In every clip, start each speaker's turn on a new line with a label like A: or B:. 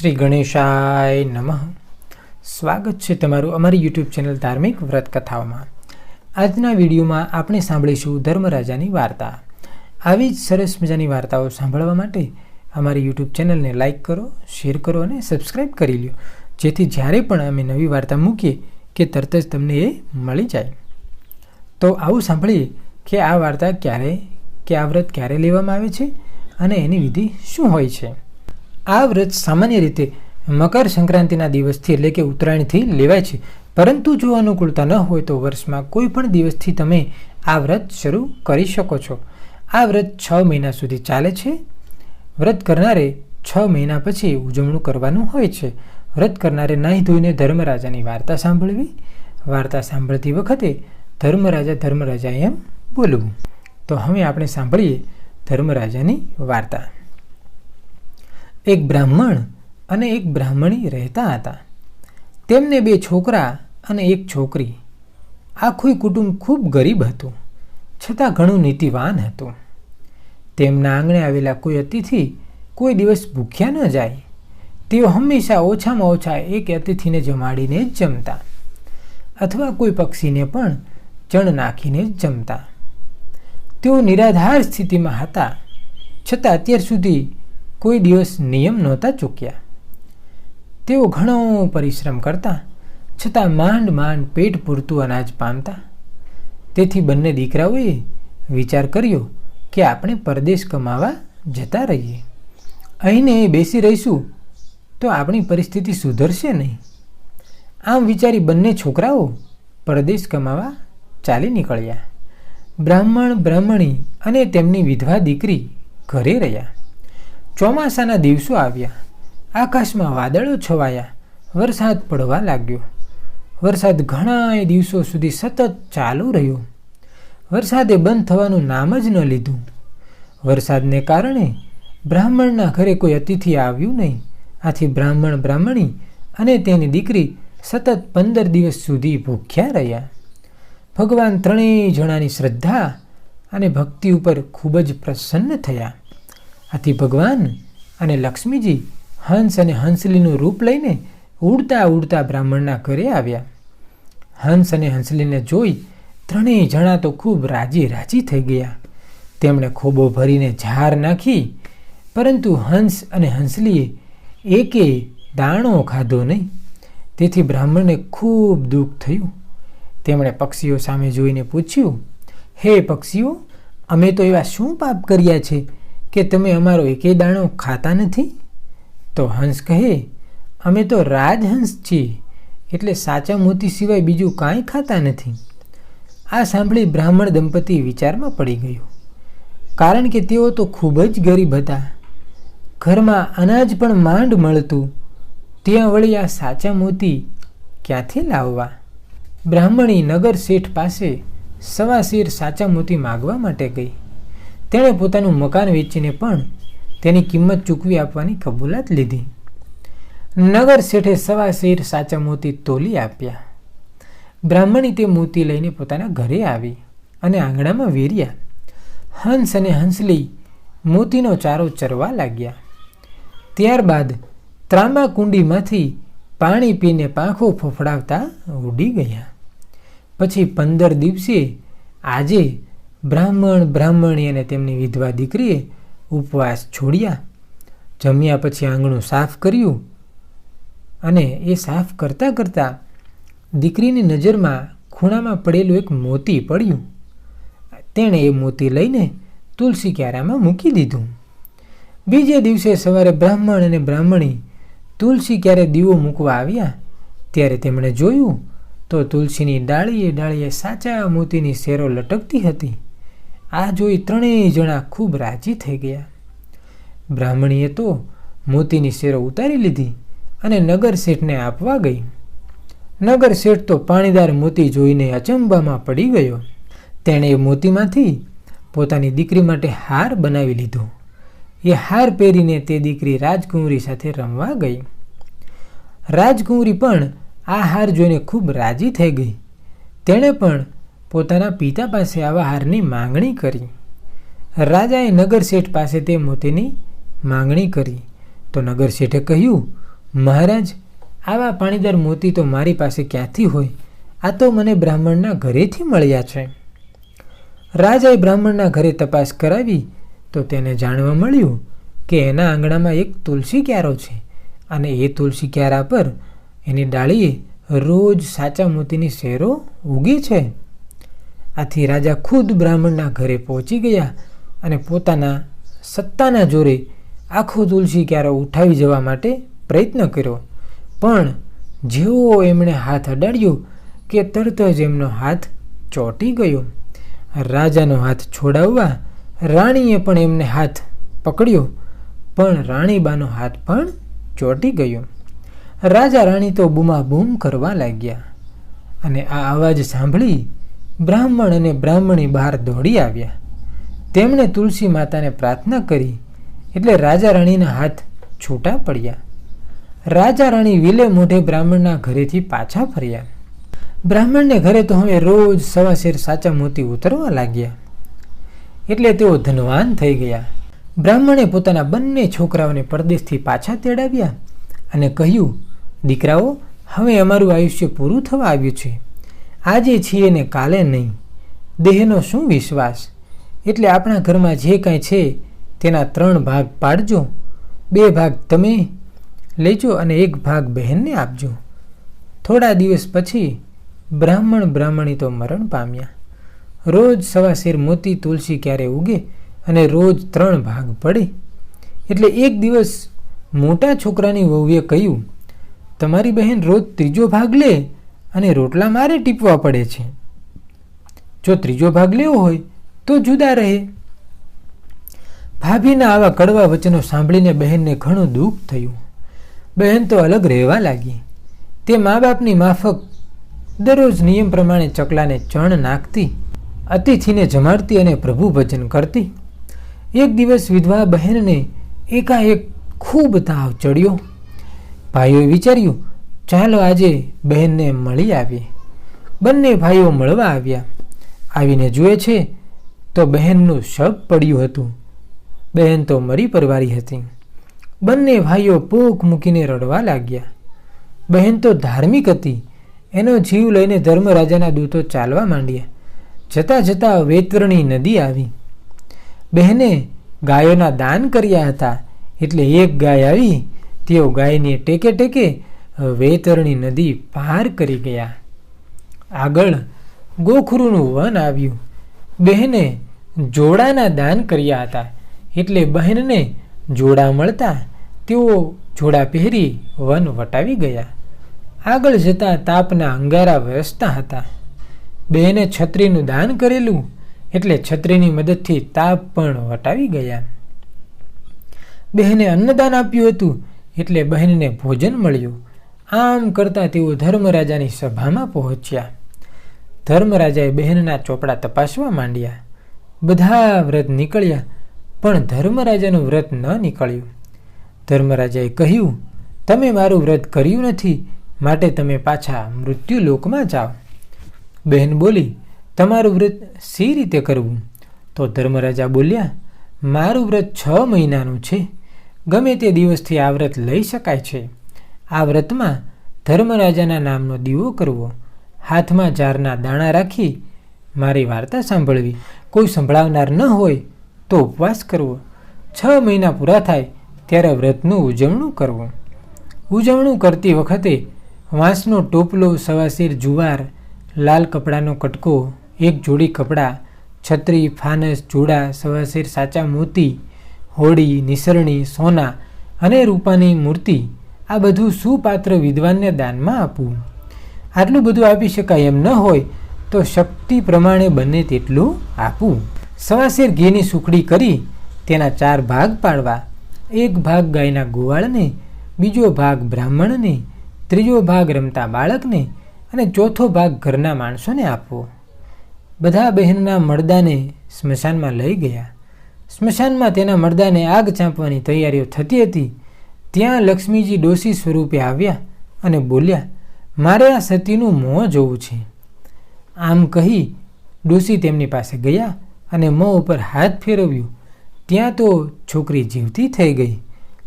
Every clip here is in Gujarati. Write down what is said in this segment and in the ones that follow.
A: શ્રી ગણેશાય નમઃ. સ્વાગત છે તમારું અમારી યુટ્યુબ ચેનલ ધાર્મિક વ્રત કથાઓમાં આજના વિડીયોમાં આપણે સાંભળીશું ધર્મરાજાની વાર્તા. આવી જ સરસ મજાની વાર્તાઓ સાંભળવા માટે અમારી યુટ્યુબ ચેનલને લાઇક કરો, શેર કરો અને સબસ્ક્રાઈબ કરી લો જેથી જ્યારે પણ અમે નવી વાર્તા મૂકીએ કે તરત જ તમને એ મળી જાય. તો આવું સાંભળીએ કે આ વાર્તા ક્યારે, કે આ વ્રત ક્યારે લેવામાં આવે છે અને એની વિધિ શું હોય છે. આ વ્રત સામાન્ય રીતે મકર સંક્રાંતિના દિવસથી એટલે કે ઉત્તરાયણથી લેવાય છે. પરંતુ જો અનુકૂળતા ન હોય તો વર્ષમાં કોઈ પણ દિવસથી તમે આ વ્રત શરૂ કરી શકો છો. આ વ્રત છ મહિના સુધી ચાલે છે. વ્રત કરનારે છ મહિના પછી ઉજવણું કરવાનું હોય છે. વ્રત કરનારે નાહી ધોઈને ધર્મરાજાની વાર્તા સાંભળવી. વાર્તા સાંભળતી વખતે ધર્મરાજા ધર્મરાજા એમ બોલવું. તો હવે આપણે સાંભળીએ ધર્મરાજાની વાર્તા. એક બ્રાહ્મણ અને એક બ્રાહ્મણી રહેતા હતા. તેમને બે છોકરા અને એક છોકરી. આખું કુટુંબ ખૂબ ગરીબ હતું, છતાં ઘણું નીતિવાન હતું. તેમના આંગણે આવેલા કોઈ અતિથિ કોઈ દિવસ ભૂખ્યા ન જાય. તેઓ હંમેશા ઓછામાં ઓછા એક અતિથિને જમાડીને જ જમતા અથવા કોઈ પક્ષીને પણ ચણ નાખીને જ જમતા. તેઓ નિરાધાર સ્થિતિમાં હતા, છતાં અત્યાર સુધી કોઈ દિવસ નિયમ નહોતા ચૂક્યા. તેઓ ઘણો પરિશ્રમ કરતા, છતાં માંડ માંડ પેટ પૂરતું અનાજ પામતા. તેથી બંને દીકરાઓએ વિચાર કર્યો કે આપણે પરદેશ કમાવા જતા રહીએ. અહીંને બેસી રહીશું તો આપણી પરિસ્થિતિ સુધરશે નહીં. આમ વિચારી બંને છોકરાઓ પરદેશ કમાવા ચાલી નીકળ્યા. બ્રાહ્મણ, બ્રાહ્મણી અને તેમની વિધવા દીકરી ઘરે રહ્યા. ચોમાસાના દિવસો આવ્યા. આકાશમાં વાદળો છવાયા. વરસાદ પડવા લાગ્યો. વરસાદ ઘણા દિવસો સુધી સતત ચાલુ રહ્યો. વરસાદે બંધ થવાનું નામ જ ન લીધું. વરસાદને કારણે બ્રાહ્મણના ઘરે કોઈ અતિથિ આવ્યું નહીં. આથી બ્રાહ્મણ બ્રાહ્મણી અને તેની દીકરી સતત પંદર દિવસ સુધી ભૂખ્યા રહ્યા. ભગવાન ત્રણેય જણાની શ્રદ્ધા અને ભક્તિ ઉપર ખૂબ જ પ્રસન્ન થયા. આથી ભગવાન અને લક્ષ્મીજી હંસ અને હંસલીનું રૂપ લઈને ઉડતા ઉડતા બ્રાહ્મણના ઘરે આવ્યા. હંસ અને હંસલીને જોઈ ત્રણેય જણા તો ખૂબ રાજી રાજી થઈ ગયા. તેમણે ખોબો ભરીને ઝાર નાખી, પરંતુ હંસ અને હંસલીએ એકે દાણો ખાધો નહીં. તેથી બ્રાહ્મણને ખૂબ દુઃખ થયું. તેમણે પક્ષીઓ સામે જોઈને પૂછ્યું, હે પક્ષીઓ, અમે તો એવા શું પાપ કર્યા છે? કે તમે અમારો એકે દાણો ખાતા નથી? તો હંસ કહે, અમે તો રાજહંસ છીએ, એટલે સાચા મોતી સિવાય બીજું કાંઈ ખાતા નથી. આ સાંભળી બ્રાહ્મણ દંપતી વિચારમાં પડી ગયું. કારણ કે તેઓ તો ખૂબ જ ગરીબ હતા. ઘરમાં અનાજ પણ માંડ મળતું. ત્યાં વળી આ સાચા મોતી ક્યાંથી લાવવા? બ્રાહ્મણી નગર શેઠ પાસે સવા શેર સાચા મોતી માગવા માટે ગઈ. તેણે પોતાનું મકાન વેચીને પણ તેની કિંમત ચૂકવી આપવાની કબૂલાત લીધી. નગર શેઠે સવા શેર સાચા મોતી તોલી આપ્યા. બ્રાહ્મણી તે મોતી લઈને પોતાના ઘરે આવી અને આંગણામાં વેર્યા. હંસ અને હંસલી મોતીનો ચારો ચરવા લાગ્યા. ત્યારબાદ ત્રાંબા કુંડીમાંથી પાણી પીને પાંખો ફફડાવતા ઉડી ગયા. પછી પંદર દિવસે આજે બ્રાહ્મણ બ્રાહ્મણી અને તેમની વિધવા દીકરીએ ઉપવાસ છોડ્યા. જમ્યા પછી આંગણું સાફ કર્યું અને એ સાફ કરતાં કરતાં દીકરીની નજરમાં ખૂણામાં પડેલું એક મોતી પડ્યું. તેણે એ મોતી લઈને તુલસી ક્યારામાં મૂકી દીધું. બીજે દિવસે સવારે બ્રાહ્મણ અને બ્રાહ્મણી તુલસી ક્યારે દીવો મૂકવા આવ્યા ત્યારે તેમણે જોયું તો તુલસીની ડાળીએ ડાળીએ સાચા મોતીની શેરો લટકતી હતી. આ જોઈ ત્રણેય જણા ખૂબ રાજી થઈ ગયા. બ્રાહ્મણીએ તો મોતીની શેરો ઉતારી લીધી અને નગર શેઠને આપવા ગઈ. નગર શેઠ તો પાણીદાર મોતી જોઈને અચંબામાં પડી ગયો. તેણે એ મોતીમાંથી પોતાની દીકરી માટે હાર બનાવી લીધો. એ હાર પહેરીને તે દીકરી રાજકુંવરી સાથે રમવા ગઈ. રાજકુંવરી પણ આ હાર જોઈને ખૂબ રાજી થઈ ગઈ. તેણે પણ પોતાના પિતા પાસે આવા હારની માંગણી કરી. રાજાએ નગરશેઠ પાસે તે મોતીની માંગણી કરી. તો નગરશેઠે કહ્યું, મહારાજ, આવા પાણીદાર મોતી તો મારી પાસે ક્યાંથી હોય? આ તો મને બ્રાહ્મણના ઘરેથી મળ્યા છે. રાજાએ બ્રાહ્મણના ઘરે તપાસ કરાવી તો તેને જાણવા મળ્યું કે એના આંગણામાં એક તુલસી ક્યારો છે અને એ તુલસી ક્યારા પર એની ડાળીએ રોજ સાચા મોતીની શેરો ઉગી છે. આથી રાજા ખુદ બ્રાહ્મણના ઘરે પહોંચી ગયા અને પોતાના સત્તાના જોરે આખો તુલસી ક્યારો ઉઠાવી જવા માટે પ્રયત્ન કર્યો. પણ જેવો એમણે હાથ અડાડ્યો કે તરત જ એમનો હાથ ચોંટી ગયો. રાજાનો હાથ છોડાવવા રાણીએ પણ એમને હાથ પકડ્યો, પણ રાણીબાનો હાથ પણ ચોંટી ગયો. રાજા રાણી તો બૂમાબૂમ કરવા લાગ્યા અને આ અવાજ સાંભળી બ્રાહ્મણ અને બ્રાહ્મણી બહાર દોડી આવ્યા. તેમણે તુલસી માતાને પ્રાર્થના કરી, એટલે રાજા રાણીના હાથ છૂટા પડ્યા. રાજા રાણી વિલે મોઢે બ્રાહ્મણના ઘરેથી પાછા ફર્યા. બ્રાહ્મણને ઘરે તો હવે રોજ સવાશેર સાચા મોતી ઉતરવા લાગ્યા. એટલે તેઓ ધનવાન થઈ ગયા. બ્રાહ્મણે પોતાના બંને છોકરાઓને પરદેશથી પાછા તેડાવ્યા અને કહ્યું, દીકરાઓ, હવે અમારું આયુષ્ય પૂરું થવા આવ્યું છે. આજે છીએ ને કાલે નહીં. દેહનો શું વિશ્વાસ? એટલે આપણા ઘરમાં જે કાંઈ છે, તેના ત્રણ ભાગ પાડજો. બે ભાગ તમે લેજો અને એક ભાગ બહેનને આપજો. થોડા દિવસ પછી બ્રાહ્મણ બ્રાહ્મણી તો મરણ પામ્યા. રોજ સવાશેર મોતી તુલસી ક્યારે ઉગે અને રોજ ત્રણ ભાગ પડે. એટલે એક દિવસ મોટા છોકરાની વહુએ કહ્યું, તમારી બહેન રોજ ત્રીજો ભાગ લે અને રોટલા મારે ટીપવા પડે છે. જો ત્રીજો ભાગ લેવો હોય તો જુદા રહે. ભાભીના આવા કડવા વચનો સાંભળીને બહેનને ઘણું દુઃખ થયું. બહેન તો અલગ રહેવા લાગી. તે મા બાપની માફક દરરોજ નિયમ પ્રમાણે ચકલાને ચણ નાખતી, અતિથિને જમાડતી અને પ્રભુ ભજન કરતી. એક દિવસ વિધવા બહેનને એકાએક ખૂબ તાવ ચડ્યો. ભાઈઓએ વિચાર્યું ચાલો આજે બહેનને મળી આવીએ. બંને ભાઈઓ મળવા આવ્યા. આવીને જુએ છે તો બહેનનું શબ પડ્યું હતું. બહેન તો મરી પરવારી હતી. બંને ભાઈઓ પોક મૂકીને રડવા લાગ્યા. બહેન તો ધાર્મિક હતી. એનો જીવ લઈને ધર્મરાજાના દૂતો ચાલવા માંડ્યા. જતાં જતાં વેતરણી નદી આવી. બહેને ગાયોના દાન કર્યા હતા. એટલે એક ગાય આવી, તેઓ ગાયને ટેકે ટેકે વેતરણી નદી પાર કરી ગયા. આગળ ગોખરુનું વન આવ્યું. બહેને જોડાના દાન કર્યા હતા. એટલે બહેનને જોડા મળતા તેઓ જોડા પહેરી વન વટાવી ગયા. આગળ જતાં તાપના અંગારા વરસતા હતા. બહેને છત્રીનું દાન કરેલું, એટલે છત્રીની મદદથી તાપ પણ વટાવી ગયા. બહેને અન્નદાન આપ્યું હતું, એટલે બહેનને ભોજન મળ્યું. આમ કરતાં તેઓ ધર્મરાજાની સભામાં પહોંચ્યા. ધર્મરાજાએ બહેનના ચોપડા તપાસવા માંડ્યા. બધા વ્રત નીકળ્યા, પણ ધર્મરાજાનું વ્રત ન નીકળ્યું. ધર્મરાજાએ કહ્યું, તમે મારું વ્રત કર્યું નથી, માટે તમે પાછા મૃત્યુલોકમાં જાઓ. બહેન બોલી, તમારું વ્રત સી રીતે કરવું? તો ધર્મરાજા બોલ્યા, મારું વ્રત છ મહિનાનું છે. ગમે તે દિવસથી આ વ્રત લઈ શકાય છે. આ વ્રતમાં ધર્મરાજાના નામનો દીવો કરવો, હાથમાં જારના દાણા રાખી મારી વાર્તા સાંભળવી. કોઈ સંભળાવનાર ન હોય તો ઉપવાસ કરવો. છ મહિના પૂરા થાય ત્યારે વ્રતનું ઉજવણું કરવું. ઉજવણું કરતી વખતે વાંસનો ટોપલો, સવાસીર જુવાર, લાલ કપડાનો કટકો, એક જોડી કપડાં, છત્રી, ફાનસ, જોડા, સવાસીર સાચા મોતી હોડી નિસરણી, સોના અને રૂપાની મૂર્તિ આ બધું સુપાત્ર વિદ્વાનને દાનમાં આપવું. આટલું બધું આપી શકાય એમ ન હોય, તો શક્તિ પ્રમાણે બને તેટલું આપવું. સવાસેર ઘીની સુખડી કરી તેના ચાર ભાગ પાડવા. એક ભાગ ગાયના ગોવાળને, બીજો ભાગ બ્રાહ્મણને, ત્રીજો ભાગ રમતા બાળકને અને ચોથો ભાગ ઘરના માણસોને આપવો. બધા બહેનના મરદાને સ્મશાનમાં લઈ ગયા. સ્મશાનમાં તેના મરદાને આગ ચાંપવાની તૈયારીઓ થતી હતી. ત્યાં લક્ષ્મીજી ડોસી સ્વરૂપે આવ્યા અને બોલ્યા, મારે આ સતીનું મોં જોવું છે. આમ કહી ડોસી તેમની પાસે ગયા અને મોં ઉપર હાથ ફેરવ્યું. ત્યાં તો છોકરી જીવતી થઈ ગઈ.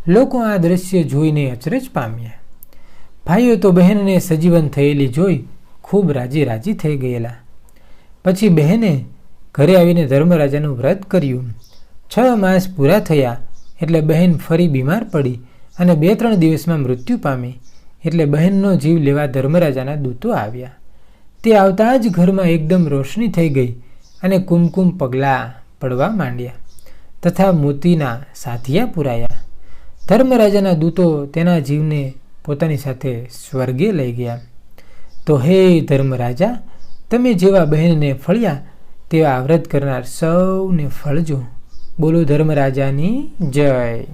A: લોકો આ દ્રશ્ય જોઈને અચરજ પામ્યા. ભાઈઓ તો બહેનને સજીવન થયેલી જોઈ ખૂબ રાજી રાજી થઈ ગયેલા. પછી બહેને ઘરે આવીને ધર્મરાજાનું વ્રત કર્યું. છ માસ પૂરા થયા એટલે બહેન ફરી બીમાર પડી. અને બે ત્રણ દિવસમાં મૃત્યુ પામી એટલે બહેનનો જીવ લેવા ધર્મરાજાના દૂતો આવ્યા. તે આવતા જ ઘરમાં એકદમ રોશની થઈ ગઈ અને કુમકુમ પગલાં પડવા માંડ્યા તથા મોતીના સાથિયા પુરાયા. ધર્મરાજાના દૂતો તેના જીવને પોતાની સાથે સ્વર્ગે લઈ ગયા. તો હે ધર્મરાજા, તમે જેવા બહેનને ફળ્યા તેવા વ્રત કરનાર સૌને ફળજો. બોલો ધર્મરાજાની જય.